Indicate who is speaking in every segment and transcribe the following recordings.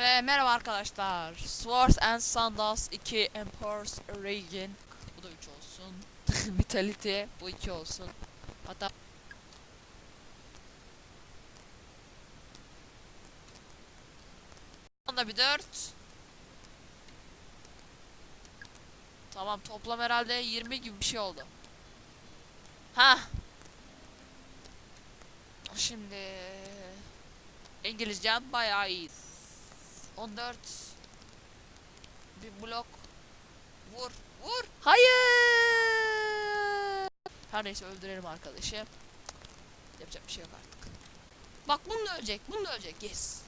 Speaker 1: Ve merhaba arkadaşlar. Swords and Sandals 2 Emperor's Reign. Bu da 3 olsun. Vitality bu 2 olsun. Hatta Onda bir 4. Tamam toplam herhalde 20 gibi bir şey oldu. Ha. Şimdi İngilizcem bayağı iyi. 14 bir blok. Vur vur. Hayır! Her neyse öldürelim arkadaşı. Yapacak bir şey yok artık. Bak bunu da ölecek bunu da ölecek. Yes.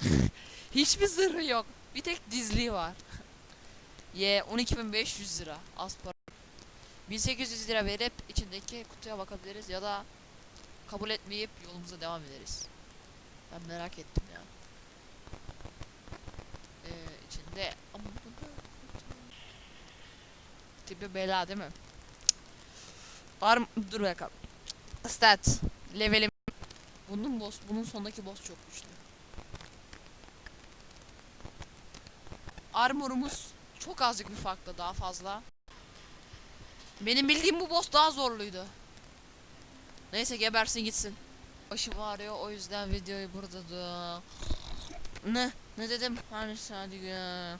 Speaker 1: Hiçbir zırhı yok. Bir tek dizliği var. Ye 12.500 lira. Az para. 1800 lira verip içindeki kutuya bakabiliriz ya da kabul etmeyip yolumuza devam ederiz. Ben merak ettim ya içinde tipi bela değil mi? Var? Dur bakalım. Stat. Levelim. Bunun boss, bunun sondaki boss çok güçlü. Armorumuz çok azıcık bir farkla daha fazla. Benim bildiğim bu boss daha zorluydu. Neyse gebersin gitsin. Başım ağrıyor o yüzden videoyu burada da. Ne? Ne dedim? Hani ya.